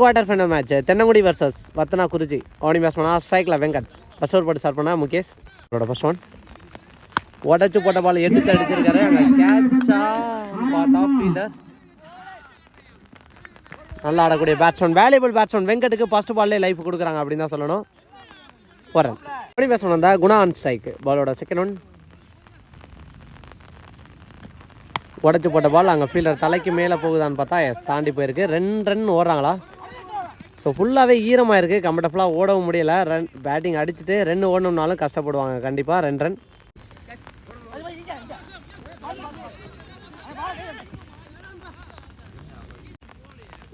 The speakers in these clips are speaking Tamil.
Quarter final match Thennangudi versus Vathana Guruji ஓனி பேட்ஸ்மனா ஸ்ட்ரைக்கில் வெங்கட். ஃபர்ஸ்ட் ஓவர் போட்டு ஸ்டார்ட் பண்ணா முகேஷ். அவரோட ஃபர்ஸ்ட் ஒன் உடச்சு போட்ட பால் எடுத்து அடிச்சிருக்காரு. அங்கே கேட்சா பார்த்தா ஃபீல்டர் நல்லா ஆடக்கூடிய பேட்ஸ்மேன் வேல்யூபிள் பேட்ஸ்மேன் வெங்கட்டுக்கு ஃபர்ஸ்ட் பால்லே லைஃப் கொடுக்குறாங்க அப்படின்னு தான் சொல்லணும். போகிறேன் எப்படி பேட்ஸ்மேன் வந்தால் குணா ஆன் ஸ்ட்ரைக்கு பாலோட செகண்ட் ஒன் உடச்சி போட்ட பால் அங்கே ஃபீல்டர் தலைக்கு மேலே போகுதான்னு பார்த்தா எஸ் தாண்டி போயிருக்கு. ரெண்டு ரன் ஓடுறாங்களா? ஸோ ஃபுல்லாகவே ஈரமாக இருக்குது கம்ஃபர்டபுளாக ஓடவும் முடியல. ரன் பேட்டிங் அடிச்சுட்டு ரெண்டு ஓடணும்னாலும் கஷ்டப்படுவாங்க. கண்டிப்பாக ரெண்டு ரன்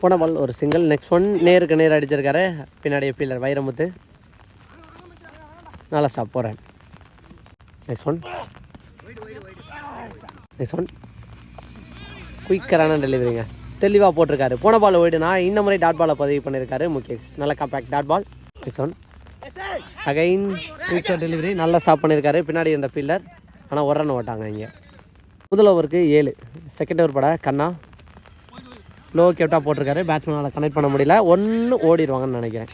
போன பால் ஒரு சிங்கிள் நெக்ஸ்ட் ஒன் நேருக்கு நேர் அடிச்சிருக்காரு. பின்னாடி ஃபீல்டர் வைரமுத்து. நல்லா ஸ்டாப் போகிறேன் நெக்ஸ்ட் ஒன் நெக்ஸ்ட் ஒன் குயிக்கரான டெலிவரிங்க தெளிவாக போட்டிருக்காரு. போன பால் ஓடினா இந்த முறை டாட் பாலை பதிவு பண்ணியிருக்காரு முகேஷ். நல்ல compact dot ball next one again quicker delivery நல்லா ஸ்டாப் பண்ணியிருக்காரு பின்னாடி இருந்த ஃபீல்டர் ஆனால் ஒரு ரன் ஓட்டாங்க இங்கே. முதல் ஓவருக்கு ஏழு. செகண்ட் ஓவர் பட கண்ணா. லோ கேப்டாக போட்டிருக்காரு. பேட்ஸ்மேனால் கனெக்ட் பண்ண முடியல. ஒன்று ஓடிடுவாங்கன்னு நினைக்கிறேன்.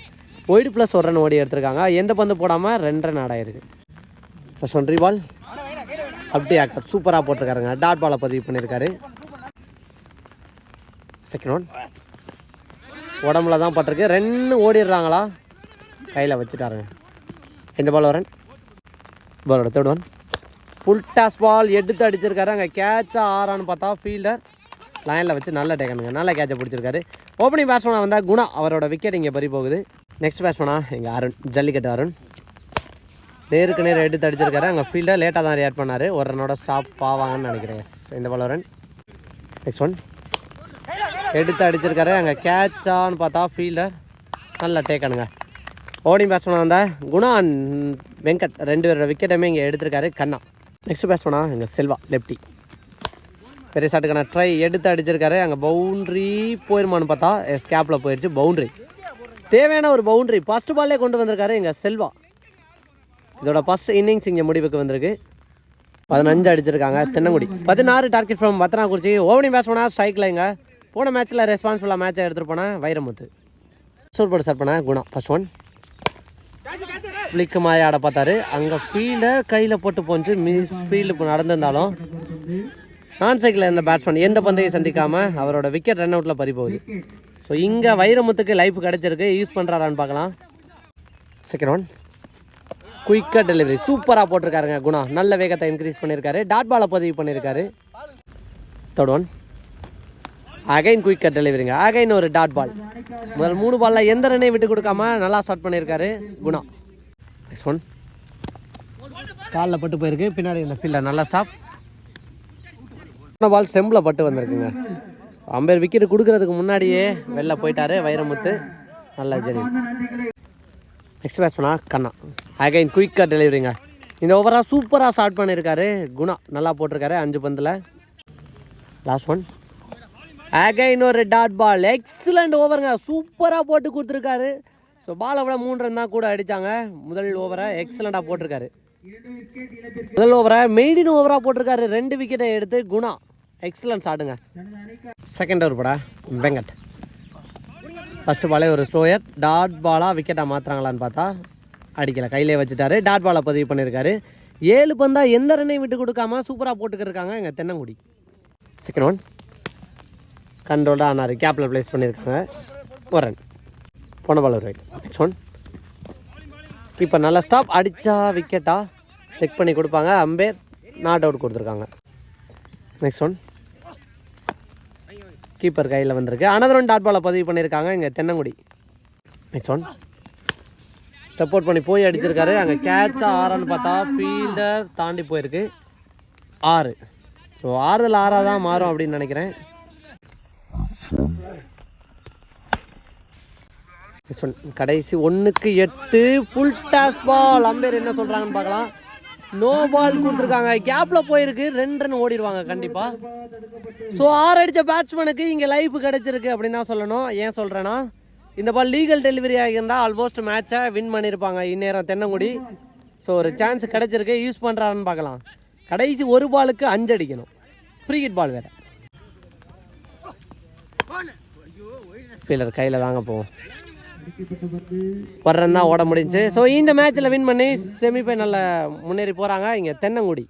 ஒயிட் ப்ளஸ் ஒரு ரன் ஓடி எடுத்திருக்காங்க. எந்த பந்து போடாமல் ரெண்டு ரன் ஆடாயிருக்கு ஃபர்ஸ்ட் ஒன் பால் அப்படியே சூப்பராக போட்டிருக்காருங்க. டாட் பாலை பதிவு பண்ணியிருக்காரு செகண்ட் ஒன் உடம்புல தான் பட்டிருக்கு. ரெண்டு ஓடிடுறாங்களா? கையில் வச்சுட்டாருங்க. இந்த பால் வரேன். பாலோட third one full toss ball எடுத்து அடிச்சிருக்காரு. அங்கே கேட்சாக ஆறான்னு பார்த்தா ஃபீல்டர் லைனில் வச்சு நல்ல டேக்கனுங்க நல்ல கேட்சை பிடிச்சிருக்காரு. ஓப்பனிங் பேட்ஸ்மேனாக வந்தால் குணா அவரோட விக்கெட் இங்கே பறி போகுது. நெக்ஸ்ட் பேட்ஸ்மேனா எங்கள் அருண் ஜல்லிக்கட்டு அருண். நேருக்கு நேர் எடுத்து அடிச்சிருக்காரு. அங்கே ஃபீல்டர் லேட்டாக தான் ரியாக்ட் பண்ணார். ஒரு ரனோட ஸ்டாப் ஆவாங்கன்னு நினைக்கிறேன் இந்த பால் வரேன். நெக்ஸ்ட் ஒன் எடுத்து அடிச்சிருக்காரு. அங்கே கேட்சான்னு பார்த்தா ஃபீல்டர் நல்லா டேக்கனுங்க ஓடிங் பேட்ஸ்மேனாக வந்தால் குணா வெங்கட். ரெண்டு பேரோட விக்கெட்டுமே இங்கே எடுத்திருக்காரு கண்ணா. நெக்ஸ்ட் பேட்ஸ்மேனா இங்கே செல்வா லெப்டி பெரிய ஷாட்டுக்கான ட்ரை எடுத்து அடிச்சிருக்காரு. அங்கே பவுண்ட்ரி போயிருமான்னு பார்த்தா ஸ்கேப்பில் போயிடுச்சு பவுண்ட்ரி தேவையான ஒரு பவுண்ட்ரி ஃபஸ்ட் பால்லே கொண்டு வந்திருக்காரு எங்கள் செல்வா. இதோட ஃபர்ஸ்ட் இன்னிங்ஸ் இங்கே முடிவுக்கு வந்திருக்கு. பதினஞ்சு அடிச்சிருக்காங்க தென்னங்குடி. பதினாறு டார்கெட் ஃப்ரம் பத்தனாக்குறிச்சி ஓவனிங் பேட்ஸ்மேனா ஸ்ட்ரைக்கில் இங்கே. போன மேட்ச்சில் ரெஸ்பான்சிபிளாக மேட்சை எடுத்துகிட்டு போனால் வைரமுத்து. சூப்பர் ஸ்டார்ட் பண்ண குணா ஃபர்ஸ்ட் ஒன் பிளிக்கு மாதிரி ஆட பார்த்தாரு. அங்கே ஃபீல்டர் கையில் போட்டு போஞ்சு மிஸ் ஃபீல்டு நடந்திருந்தாலும் நான் சைக்கிள் இருந்த பேட்ஸ்மேன் எந்த பந்தையும் சந்திக்காமல் அவரோட விக்கெட் ரன் அவுட்டில் பறி போகுது. ஸோ இங்கே வைரமுத்துக்கு லைஃப் கிடச்சிருக்கு. யூஸ் பண்ணுறாரான்னு பார்க்கலாம். செகண்ட் ஒன் குயிக்காக டெலிவரி சூப்பராக போட்டிருக்காருங்க குணா நல்ல வேகத்தை இன்க்ரீஸ் பண்ணியிருக்காரு. டாட் பாலை பதிவு பண்ணியிருக்காரு. தேர்ட் ஒன் அகைன் குயிக்கர் டெலிவரிங்க அகைன் ஒரு டாட் பால் முதல் மூணு பாலில் எந்த ரன்னையும் விட்டு கொடுக்காம நல்லா ஸ்டார்ட் பண்ணியிருக்காரு குணா. நெக்ஸ்ட் ஒன் காலில் பட்டு போயிருக்கு. பின்னாடி இந்த ஃபீல்டர் நல்லா ஸ்டாப் பால் செம்பில் பட்டு வந்திருக்குங்க. அம்பேர் விக்கெட் கொடுக்கறதுக்கு முன்னாடியே வெளில போயிட்டாரு வைரமுத்து. நல்ல ஜெனி நெக்ஸ்ட் பேட்ஸ்மேனா கண்ணா. அகைன் குயிக்காக டெலிவரிங்க இந்த ஓவராக சூப்பராக ஸ்டார்ட் பண்ணியிருக்காரு குணா. நல்லா போட்டிருக்காரு அஞ்சு பந்தில். லாஸ்ட் ஒன் அகைன் ஒரு டாட் பால் எக்ஸலண்ட் ஓவருங்க சூப்பராக போட்டு கொடுத்துருக்காரு. ஸோ பாலை விட மூணு ரன் தான் கூட அடித்தாங்க முதல் ஓவரை எக்ஸலண்ட்டாக போட்டிருக்காரு. முதல் ஓவரை மெய்டின் ஓவராக போட்டிருக்காரு. ரெண்டு விக்கெட்டை எடுத்து குணா. எக்ஸலன்ஸ் ஆடுங்க செகண்ட் ஓவர் படா. வெங்கட். ஃபஸ்ட்டு பாலே ஒரு ஸ்லோயர் டாட் பாலாக விக்கெட்டாக மாற்றுறாங்களான்னு பார்த்தா அடிக்கலை. கையிலே வச்சுட்டாரு. டாட் பாலை பதிவு பண்ணியிருக்காரு ஏழு பந்தா எந்த ரன்னையும் விட்டு கொடுக்காம சூப்பராக போட்டுக்கிருக்காங்க எங்கள் தென்னங்குடி. செகண்ட் ஒன் கண்ட்ரோல்டாக ஆனார் கேப்பில் ப்ளேஸ் பண்ணியிருக்காங்க. ஒரு ரன் போன பால் ஒரு ரைட் நெக்ஸ்ட் ஒன் இப்போ நல்ல ஸ்டாப் அடித்தா விக்கெட்டா செக் பண்ணி கொடுப்பாங்க. அம்பேர் நாட் அவுட் கொடுத்துருக்காங்க. நெக்ஸ்ட் ஒன் கீப்பர் கையில் வந்திருக்கு. அனதர் ஒன் டாட் பாலை பதிவு பண்ணியிருக்காங்க. இங்கே Thennangudi. Next one step out பண்ணி போய் அடிச்சிருக்காரு. அங்கே கேட்சாக ஆறான்னு பார்த்தா ஃபீல்டர் தாண்டி போயிருக்கு. ஆறு. ஸோ ஆறுதல் ஆறாக தான் மாறும் அப்படின்னு நினைக்கிறேன். Next கடைசி ஒன்றுக்கு எட்டு ஃபுல் டாஸ் பால் அம்பேர் என்ன சொல்கிறாங்கன்னு பார்க்கலாம். நோ பால் கொடுத்துருக்காங்க. கேப்பில் போயிருக்கு. ரெண்டு ரன் ஓடிடுவாங்க கண்டிப்பாக ஸோ ஆறு அடித்த பேட்ஸ்மேனுக்கு இங்கே லைஃப் கிடச்சிருக்கு அப்படின்னு தான் சொல்லணும். ஏன் சொல்கிறேன்னா இந்த பால் லீகல் டெலிவரி ஆகியிருந்தால் ஆல்மோஸ்ட் மேட்சை வின் பண்ணியிருப்பாங்க இந்நேரம் தென்னங்குடி. ஸோ ஒரு சான்ஸ் கிடச்சிருக்கு. யூஸ் பண்ணுறாருன்னு பார்க்கலாம். கடைசி ஒரு பாலுக்கு அஞ்சு அடிக்கணும். ஃப்ரீ பால் வேறு. ஃபீலர் கையில் தாங்க போவோம் ஒரு ரன் தான் ஓட முடிஞ்சுச்சு. ஸோ இந்த மேட்ச்சில் வின் பண்ணி செமிஃபைனலில் முன்னேறி போகிறாங்க இங்கே தென்னங்குடி.